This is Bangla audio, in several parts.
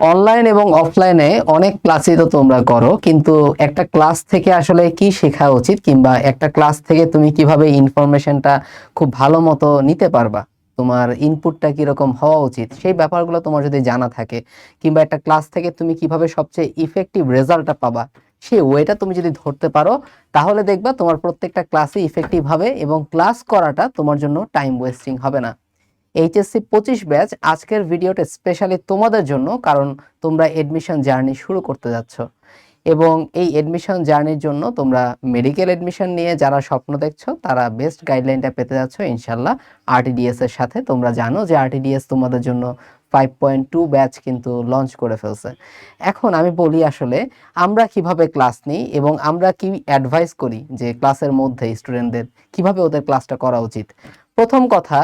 অনলাইন এবং অফলাইনে অনেক ক্লাসই তো তোমরা করো, কিন্তু একটা ক্লাস থেকে আসলে কি শেখা উচিত কিংবা একটা ক্লাস থেকে তুমি কীভাবে ইনফরমেশনটা খুব ভালো মতো নিতে পারবা? তোমার ইনপুটটা কীরকম হওয়া উচিত? সেই ব্যাপারগুলো তোমার যদি জানা থাকে, কিংবা একটা ক্লাস থেকে তুমি কীভাবে সবচেয়ে ইফেক্টিভ রেজাল্টটা পাবা সেই ওয়েটা তুমি যদি ধরতে পারো, তাহলে দেখবা তোমার প্রত্যেকটা ক্লাসই ইফেক্টিভ হবে এবং ক্লাস করাটা তোমার জন্য টাইম ওয়েস্টিং হবে না। এইচএসসি পঁচিশ ব্যাচ, আজকের ভিডিওটা স্পেশালি তোমাদের জন্য, কারণ তোমরা এডমিশন জার্নি শুরু করতে যাচ্ছ। এবং এই এডমিশন জার্নির জন্য তোমরা মেডিকেল এডমিশন নিয়ে যারা স্বপ্ন দেখছ, তারা বেস্ট গাইডলাইনটা পেতে যাচ্ছ, ইনশাল্লাহ। আরটিডিএস এর সাথে তোমরা জানো যে আরটিডিএস তোমাদের জন্য ফাইভ পয়েন্ট টু ব্যাচ কিন্তু লঞ্চ করে ফেলছে। এখন আমি বলি আসলে, আমরা কীভাবে ক্লাস নিই এবং আমরা কি অ্যাডভাইস করি যে ক্লাসের মধ্যে স্টুডেন্টদের কীভাবে ওদের ক্লাসটা করা উচিত? প্রথম কথা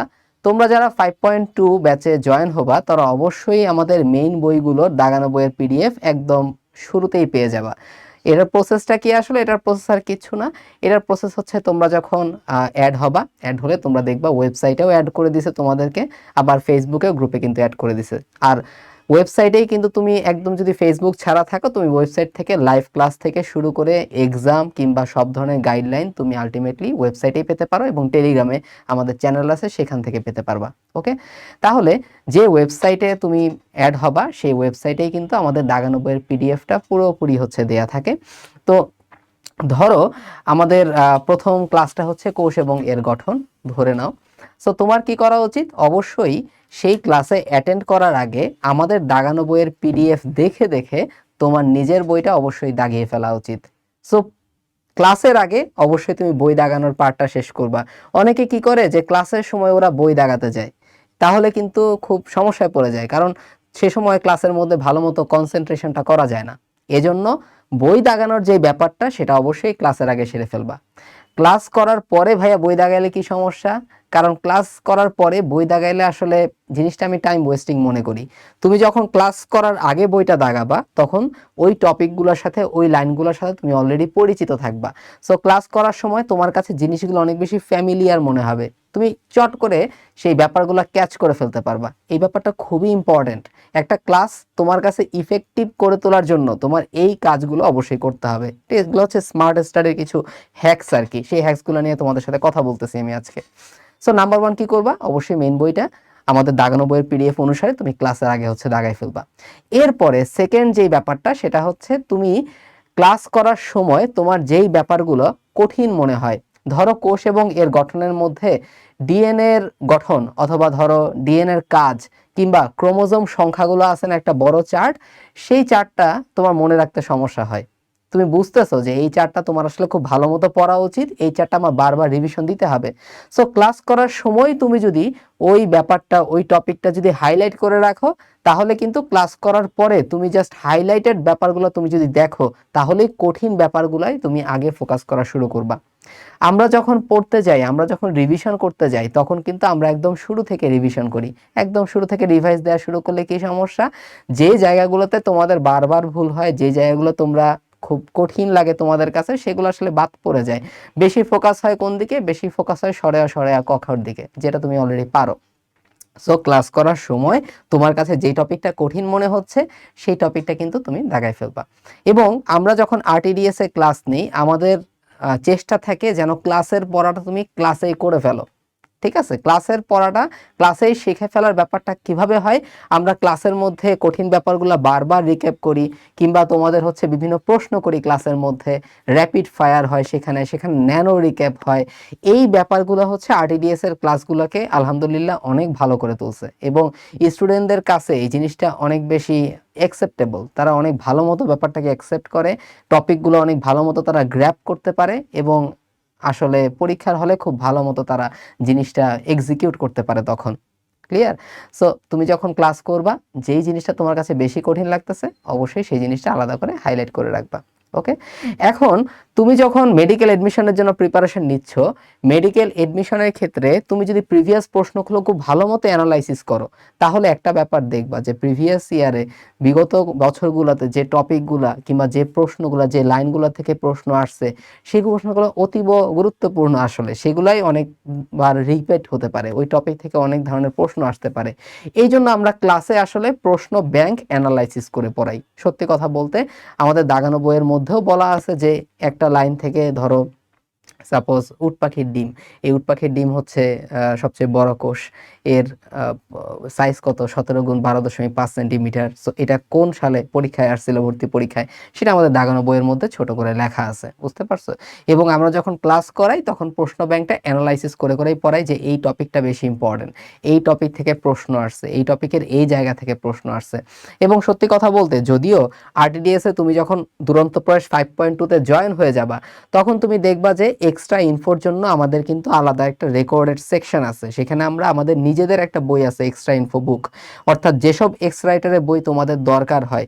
তোমরা যারা ফাইভ পয়েন্ট টু ব্যাচে জয়েন হবা, তারা অবশ্যই আমাদের মেইন বইগুলোর দাগানো বইয়ের পিডিএফ একদম শুরুতেই পেয়ে যাবা। এটার প্রসেসটা কি আসলে? এটার প্রসেস আর কিচ্ছু না। এটার প্রসেস হচ্ছে তোমরা যখন অ্যাড হবা অ্যাড হলে তোমরা দেখবা ওয়েবসাইটেও অ্যাড করে দিছে তোমাদেরকে, আবার ফেসবুকেও গ্রুপে কিন্তু অ্যাড করে দিছে। আর ওয়েবসাইটেই কিন্তু তুমি একদম যদি ফেসবুক ছাড়া থাকো, তুমি ওয়েবসাইট থেকে লাইভ ক্লাস থেকে শুরু করে এক্সাম কিংবা সব ধরনের গাইডলাইন তুমি আলটিমেটলি ওয়েবসাইটেই পেতে পারো এবং টেলিগ্রামে আমাদের চ্যানেল আছে, সেখান থেকে পেতে পারবা ওকে তাহলে যে ওয়েবসাইটে তুমি অ্যাড হবা, সেই ওয়েবসাইটেই কিন্তু আমাদের দাগানো পিডিএফটা পুরোপুরি হচ্ছে দেয়া থাকে। তো ধরো আমাদের প্রথম ক্লাসটা হচ্ছে কোষ এবং এর গঠন, ধরে নাও। সো তোমার কি করা উচিত? অবশ্যই সেই ক্লাসে অ্যাটেন্ড করার আগে আমাদের দাগানো বইয়ের পিডিএফ দেখে দেখে তোমার নিজের বইটা অবশ্যই দাগিয়ে ফেলা উচিত। সো ক্লাসের আগে অবশ্যই তুমি বই দাগানোর পার্টটা শেষ করবা। অনেকে কি করে যে ক্লাসের সময় ওরা বই দাগাতে যায়। তাহলে কিন্তু খুব সমস্যায় পড়ে যায়, কারণ সে সময় ক্লাসের মধ্যে ভালো মতো কনসেন্ট্রেশনটা করা যায় না। এজন্য বই দাগানোর যে ব্যাপারটা, সেটা অবশ্যই ক্লাসের আগে সেরে ফেলবা। ক্লাস করার পরে ভাইয়া বই দাগাইলে কি সমস্যা? কারণ ক্লাস করার পরে বই দাগাইলে আসলে জিনিসটা আমি টাইম ওয়েস্টিং মনে করি। তুমি যখন ক্লাস করার আগে বইটা দাগাবা, তখন ওই টপিকগুলোর সাথে, ওই লাইনগুলোর সাথে তুমি অলরেডি পরিচিত থাকবা। সো ক্লাস করার সময় তোমার কাছে জিনিসগুলো অনেক বেশি ফ্যামিলিয়ার মনে হবে। তুমি চট করে সেই ব্যাপারগুলো ক্যাচ করে ফেলতে পারবা। এই ব্যাপারটা খুবই ইম্পর্ট্যান্ট একটা ক্লাস তোমার কাছে ইফেক্টিভ করে তোলার জন্য তোমার এই কাজগুলো অবশ্যই করতে হবে। এগুলো হচ্ছে স্মার্ট স্টাডির কিছু হ্যাকস আর কি। সেই হ্যাকসগুলো নিয়ে তোমাদের সাথে কথা বলতেছি আমি আজকে। সো নাম্বার ওয়ান কি করবা? অবশ্যই মেন বইটা আমাদের দাগানো বইয়ের পিডিএফ অনুসারে তুমি ক্লাসের আগে হচ্ছে দাগাই ফেলবা। এরপরে সেকেন্ড যেই ব্যাপারটা সেটা হচ্ছে তুমি ক্লাস করার সময় তোমার যেই ব্যাপারগুলো কঠিন মনে হয়, ধরো কোষ এবং এর গঠনের মধ্যে ডিএনএ এর গঠন অথবা ধরো ডিএনএ এর কাজ কিংবা ক্রোমোজোম সংখ্যাগুলো আছে না একটা বড় চার্ট, সেই চার্টটা তোমার মনে রাখতে সমস্যা হয়। তুমি বুঝতেছো যে এই চারটা তোমার আসলে খুব ভালো মতো পড়া উচিত। এই চারটা আমার বারবার রিভিশন দিতে হবে। সো ক্লাস করার সময় তুমি যদি ওই ব্যাপারটা, ওই টপিকটা যদি হাইলাইট করে রাখো, তাহলে কিন্তু ক্লাস করার পরে তুমি জাস্ট হাইলাইটেড ব্যাপারগুলো তুমি যদি দেখো তাহলেই কঠিন ব্যাপারগুলাই তুমি আগে ফোকাস করা শুরু করবা। আমরা যখন পড়তে যাই, আমরা যখন রিভিশন করতে যাই, তখন কিন্তু আমরা একদম শুরু থেকে রিভিশন করি। একদম শুরু থেকে রিভাইজ দেওয়া শুরু করলে কি সমস্যা? যে জায়গাগুলোতে তোমাদের বারবার ভুল হয়, যে জায়গাগুলো তোমরা খুব কঠিন লাগে তোমাদের কাছে, সেগুলো আসলে বাদ পড়ে যায়। বেশি ফোকাস হয় কোন দিকে? বেশি ফোকাস হয় সরেয়া সরেয়া কখর দিকে, যেটা তুমি অলরেডি পারো। সো ক্লাস করার সময় তোমার কাছে যেই টপিকটা কঠিন মনে হচ্ছে, সেই টপিকটা কিন্তু তুমি দাগায় ফেলবা। এবং আমরা যখন আরটিডিএস এ ক্লাস নিই, আমাদের চেষ্টা থাকে যেন ক্লাসের পড়াটা তুমি ক্লাসেই করে ফেলো। ঠিক আছে? ক্লাসের পড়াটা, ক্লাসেই শিখে ফেলার ব্যাপারটা কীভাবে হয়? আমরা ক্লাসের মধ্যে কঠিন ব্যাপারগুলো বারবার রিক্যাপ করি, কিংবা তোমাদের হচ্ছে বিভিন্ন প্রশ্ন করি ক্লাসের মধ্যে। র্যাপিড ফায়ার হয় সেখানে সেখানে ন্যানো রিক্যাপ হয়। এই ব্যাপারগুলো হচ্ছে আরটিডিএস এর ক্লাসগুলোকে আলহামদুলিল্লাহ অনেক ভালো করে তুলছে। এবং স্টুডেন্টদের কাছে এই জিনিসটা অনেক বেশি অ্যাকসেপ্টেবল তারা অনেক ভালো মতো ব্যাপারটাকে অ্যাকসেপ্ট করে টপিকগুলো অনেক ভালো মতো তারা গ্র্যাপ করতে পারে এবং আসলে পরীক্ষার হলে খুব ভালো মতো তারা জিনিসটা এক্সিকিউট করতে পারে তখন। ক্লিয়ার সো তুমি যখন ক্লাস করবা, যেই জিনিসটা তোমার কাছে বেশি কঠিন লাগতেছে, অবশ্যই সেই জিনিসটা আলাদা করে হাইলাইট করে রাখবা। ওকে এখন তুমি যখন মেডিকেল এডমিশনের জন্য প্রিপারেশন নিচ্ছ মেডিকেল এডমিশনের ক্ষেত্রে তুমি যদি প্রিভিয়াস প্রশ্নগুলো খুব ভালো মতো অ্যানালাইসিস করো, তাহলে একটা ব্যাপার দেখবা যে প্রিভিয়াস ইয়ারে বিগত বছরগুলোতে যে টপিকগুলা কিংবা যে প্রশ্নগুলা, যে লাইনগুলো থেকে প্রশ্ন আসছে, সেই প্রশ্নগুলো অতীব গুরুত্বপূর্ণ আসলে। সেগুলাই অনেকবার রিপিট হতে পারে। ওই টপিক থেকে অনেক ধরনের প্রশ্ন আসতে পারে। এই জন্য আমরা ক্লাসে আসলে প্রশ্ন ব্যাংক অ্যানালাইসিস করে পড়াই। সত্যি কথা বলতে, আমাদের দাগানো বইয়ের মধ্যেও বলা আছে যে একটা লাইন থেকে ধরো সাপোজ উট পাখির ডিম। এই উট পাখির ডিম হচ্ছে সবচেয়ে বড় কোষ। এর সাইজ কত? সতেরো গুণ বারো দশমিক পাঁচ সেন্টিমিটার। সো এটা কোন সালে পরীক্ষায় আসছিল, ভর্তি পরীক্ষায়? সেটা আমাদের দাগানো বইয়ের মধ্যে ছোট করে লেখা আছে। বুঝতে পারছ? এবং আমরা যখন ক্লাস করাই, তখন প্রশ্ন ব্যাংকটা অ্যানালাইসিস করে করেই পড়াই যে এই টপিকটা বেশি ইম্পর্টেন্ট এই টপিক থেকে প্রশ্ন আসছে, এই টপিকের এই জায়গা থেকে প্রশ্ন আসছে। এবং সত্যি কথা বলতে, যদিও আরটিডিএস তুমি যখন দুরন্ত প্রয়াস ফাইভ পয়েন্ট টুতে জয়েন হয়ে যাবা, তখন তুমি দেখবা যে এক্সট্রা ইনফোর জন্য আমাদের কিন্তু আলাদা একটা রেকর্ডেড সেকশন আছে। সেখানে আমরা আমাদের নিজেদের একটা বই আছে এক্সট্রা ইনফো বুক অর্থাৎ যেসব এক্স রাইটারের বই তোমাদের দরকার হয়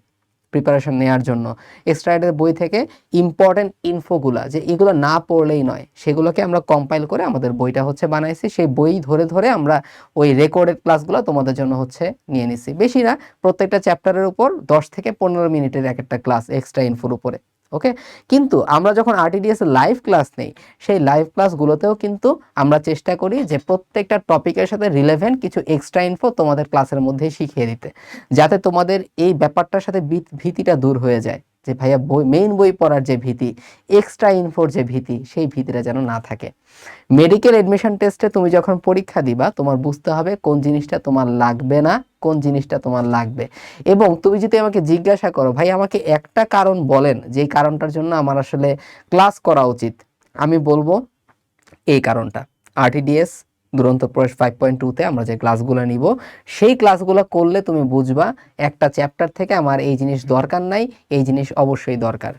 প্রিপারেশন নেওয়ার জন্য এক্সট্রা রাইটারের বই থেকে ইম্পর্টেন্ট ইনফোগুলা যে এগুলো না পড়লেই নয়, সেগুলোকে আমরা কম্পাইল করে আমাদের বইটা হচ্ছে বানাইছি। সেই বই ধরে ধরে আমরা ওই রেকর্ডেড ক্লাসগুলো তোমাদের জন্য হচ্ছে নিয়ে নিছি। বেশি না, প্রত্যেকটা চ্যাপ্টারের উপর দশ থেকে পনেরো মিনিটের এক একটা ক্লাস এক্সট্রা ইনফোর উপরে। ওকে কিন্তু আমরা যখন আরটিডিএস লাইভ ক্লাস নেই, সেই লাইভ ক্লাসগুলোতেও কিন্তু আমরা চেষ্টা করি যে প্রত্যেকটা টপিকের সাথে রিলেভেন্ট কিছু এক্সট্রা ইনফো তোমাদের ক্লাসের মধ্যে শিখিয়ে দিতে, যাতে তোমাদের এই ব্যাপারটার সাথে ভীত- ভীতিটা দূর হয়ে যায়। যে ভাইয়া বই মেইন বই পড়ার যে ভীতি এক্সট্রা ইনফোর যে ভীতি, সেই ভীতিটা যেন না থাকে। মেডিকেল এডমিশন টেস্টে তুমি যখন পরীক্ষা দিবা, তোমার বুঝতে হবে কোন জিনিসটা তোমার লাগবে না, কোন জিনিসটা তোমার লাগবে। এবং তুমি যদি আমাকে জিজ্ঞাসা করো, ভাই, আমাকে একটা কারণ বলেন, যেই কারণটার জন্য আমার আসলে ক্লাস করা উচিত। আমি বলব এই কারণটা। আরটিডিএস দুরন্ত প্রয়েস ফাইভ পয়েন্ট টুতে আমরা যে ক্লাসগুলো নিব, সেই ক্লাসগুলো করলে তুমি বুঝবা একটা চ্যাপ্টার থেকে আমার এই জিনিস দরকার নাই, এই জিনিস অবশ্যই দরকার।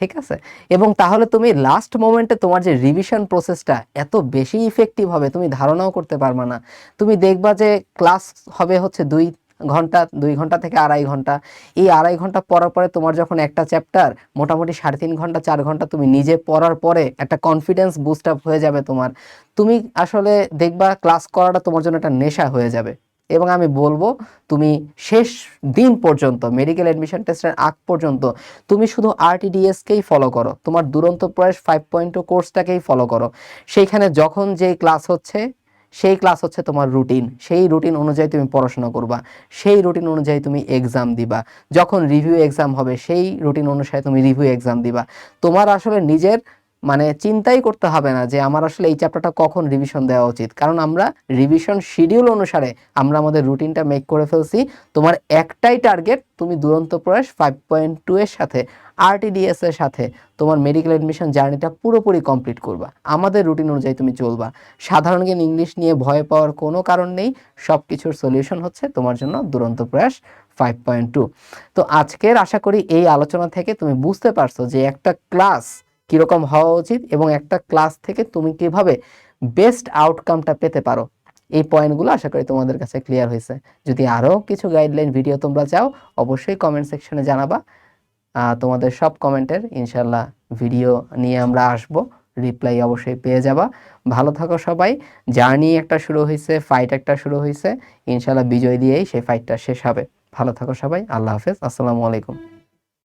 ঠিক আছে? এবং তাহলে তুমি লাস্ট মোমেন্টে তোমার যে রিভিশন প্রসেসটা এত বেশি ইফেক্টিভ হবে, তুমি ধারণাও করতে পারবা না। তুমি দেখবা যে ক্লাস হবে হচ্ছে দুই ঘণ্টা, দুই ঘণ্টা থেকে আড়াই ঘণ্টা। এই আড়াই ঘণ্টা পড়ার পরে তোমার যখন একটা চ্যাপ্টার মোটামুটি সাড়ে তিন ঘণ্টা, চার ঘণ্টা তুমি নিজে পড়ার পরে একটা কনফিডেন্স বুস্ট আপ হয়ে যাবে তোমার। তুমি আসলে দেখবা ক্লাস করাটা তোমার জন্য একটা নেশা হয়ে যাবে। এবং আমি বলব, তুমি শেষ দিন পর্যন্ত মেডিকেল অ্যাডমিশন টেস্টের আগ পর্যন্ত, তুমি শুধু আরটিডিএসকেই ফলো করো। তোমার Duranta Prayas five point two কোর্সটাকেই follow করো। সেইখানে যখন যে ক্লাস হচ্ছে সেই ক্লাস হচ্ছে তোমার রুটিন সেই রুটিন অনুযায়ী তুমি পড়াশোনা করবা। সেই রুটিন অনুযায়ী তুমি এক্সাম দিবা। যখন রিভিউ এক্সাম হবে, সেই রুটিন অনুসারে তুমি রিভিউ এক্সাম দিবা। তোমার আসলে নিজের মানে চিন্তাই করতে হবে না যে আমার আসলে এই চ্যাপ্টারটা কখন রিভিশন দেওয়া উচিত। কারণ আমরা রিভিশন শিডিউল অনুসারে আমরা আমাদের রুটিনটা মেক করে ফেলছি। তোমার একটাই টার্গেট তুমি দুরন্ত প্রয়াস ফাইভ পয়েন্ট টু এর সাথে আরটিডিএস এর সাথে তোমার মেডিকেল অ্যাডমিশন জার্নিটা পুরোপুরি কমপ্লিট করবা। আমাদের রুটিন অনুযায়ী তুমি চলবা। সাধারণ জ্ঞান ইংলিশ নিয়ে ভয় পাওয়ার কোনো কারণ নেই। সব কিছুর সলিউশন হচ্ছে তোমার জন্য দুরন্ত প্রয়াস ফাইভ পয়েন্ট টু তো আজকের আশা করি এই আলোচনা থেকে তুমি বুঝতে পারছ যে একটা ক্লাস কীরকম হওয়া উচিত এবং একটা ক্লাস থেকে তুমি কীভাবে বেস্ট আউটকামটা পেতে পারো? এই পয়েন্টগুলো আশা করি তোমাদের কাছে ক্লিয়ার হয়েছে। যদি আরও কিছু গাইডলাইন ভিডিও তোমরা চাও, অবশ্যই কমেন্ট সেকশনে জানাবা। তোমাদের সব কমেন্টের ইনশাল্লাহ ভিডিও নিয়ে আমরা আসব। রিপ্লাই অবশ্যই পেয়ে যাবা। ভালো থাকো সবাই। জার্নি একটা শুরু হয়েছে ফাইট একটা শুরু হয়েছে। ইনশাল্লাহ বিজয় দিয়েই সেই ফাইটটা শেষ হবে। ভালো থাকো সবাই। আল্লাহ হাফেজ। আসসালামু আলাইকুম।